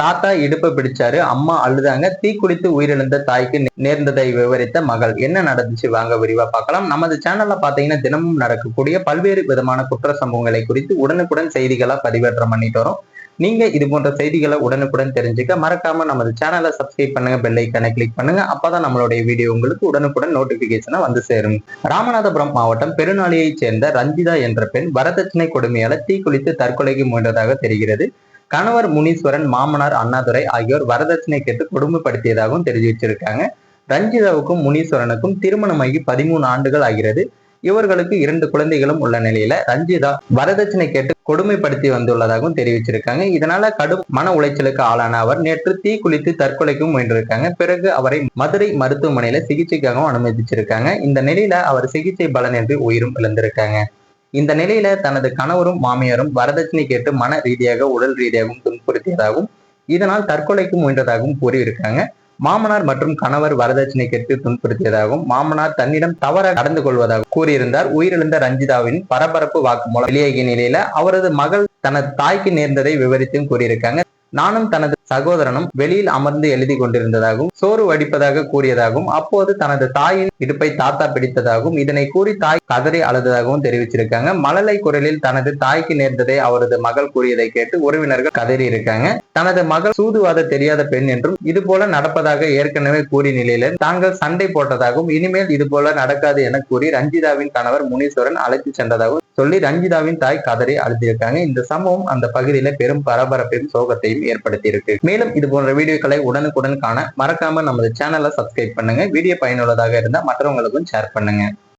தாத்தா இடுப்பை பிடிச்சாரு அம்மா அழுதாங்க தீக்குளித்து உயிரிழந்த தாய்க்கு நேர்ந்ததை விவரித்த மகள். என்ன நடந்துச்சு? வாங்க விரிவா பார்க்கலாம். நமது சேனல்ல பாத்தீங்கன்னா தினமும் நடக்கக்கூடிய பல்வேறு விதமான குற்ற சம்பவங்களை குறித்து உடனுக்குடன் செய்திகளா பதிவேற்றம் பண்ணிட்டு வரோம். நீங்க இது போன்ற செய்திகளை உடனுக்குடன் தெரிஞ்சுக்க மறக்காம நமது சேனலை சப்ஸ்கிரைப் பண்ணுங்க பெல் ஐக்கனை கிளிக் பண்ணுங்க. அப்பதான் நம்மளுடைய வீடியோ உங்களுக்கு உடனுக்குடன் நோட்டிபிகேஷனா வந்து சேரும். ராமநாதபுரம் மாவட்டம் பெருநாளியைச் சேர்ந்த ரஞ்சிதா என்ற பெண் வரதட்சணை கொடுமையால தீக்குளித்து தற்கொலைக்கு முயன்றதாக தெரிகிறது. கணவர் முனீஸ்வரன் மாமனார் அண்ணாதுரை ஆகியோர் வரதட்சணை கேட்டு கொடுமைப்படுத்தியதாகவும் தெரிவிச்சிருக்காங்க. ரஞ்சிதாவுக்கும் முனீஸ்வரனுக்கும் திருமணமாகி பதிமூணு ஆண்டுகள் ஆகிறது. இவர்களுக்கு இரண்டு குழந்தைகளும் உள்ள நிலையில ரஞ்சிதா வரதட்சணை கேட்டு கொடுமைப்படுத்தி வந்துள்ளதாகவும் தெரிவிச்சிருக்காங்க. இதனால கடும் மன உளைச்சலுக்கு ஆளான அவர் நேற்று தீ குளித்து தற்கொலைக்கும் முயன்றிருக்காங்க. பிறகு அவரை மதுரை மருத்துவமனையில சிகிச்சைக்காகவும் அனுமதிச்சிருக்காங்க. இந்த நிலையில அவர் சிகிச்சை பலனின்றி உயிரும் இழந்திருக்காங்க. இந்த நிலையில தனது கணவரும் மாமியாரும் வரதட்சணை கேட்டு மன ரீதியாக உடல் ரீதியாகவும் துன்புறுத்தியதாகவும் இதனால் தற்கொலைக்கு முயன்றதாகவும் கூறியிருக்காங்க. மாமனார் மற்றும் கணவர் வரதட்சணை கேட்டு துன்புறுத்தியதாகவும் மாமனார் தன்னிடம் தவற நடந்து கொள்வதாக கூறியிருந்தார். உயிரிழந்த ரஞ்சிதாவின் பரபரப்பு வாக்குமூலம் வெளியாகிய நிலையில அவரது மகள் தனது தாய்க்கு நேர்ந்ததை விவரித்தும் கூறியிருக்காங்க. நானும் தனது சகோதரனும் வெளியில் அமர்ந்து எழுதி கொண்டிருந்ததாகவும் சோறு வடிப்பதாக கூறியதாகவும் அப்போது தனது தாயின் இடுப்பை தாத்தா பிடித்ததாகவும் இதனை கூறி தாய் கதறி அழுததாகவும் தெரிவிச்சிருக்காங்க. மழலை குரலில் தனது தாய்க்கு நேர்ந்ததை அவரது மகள் கூறியதை கேட்டு உறவினர்கள் கதறி இருக்காங்க. தனது மகள் சூதுவாத தெரியாத பெண் என்றும் இது போல நடப்பதாக ஏற்கனவே கூறிய நிலையில தாங்கள் சண்டை போட்டதாகவும் இனிமேல் இது போல நடக்காது என கூறி ரஞ்சிதாவின் கணவர் முனீஸ்வரன் அழைத்து சென்றதாகவும் சொல்லி ரஞ்சிதாவின் தாய் கதறி அழுதியிருக்காங்க. இந்த சம்பவம் அந்த பகுதியில பெரும் பரபரப்பையும் சோகத்தையும் ஏற்படுத்தியிருக்கு. மேலும் இது போன்ற வீடியோக்களை உடனுக்குடன் காண மறக்காம நமது சேனலை சப்ஸ்கிரைப் பண்ணுங்க. வீடியோ பயனுள்ளதாக இருந்தா மற்றவங்களுக்கும் ஷேர் பண்ணுங்க.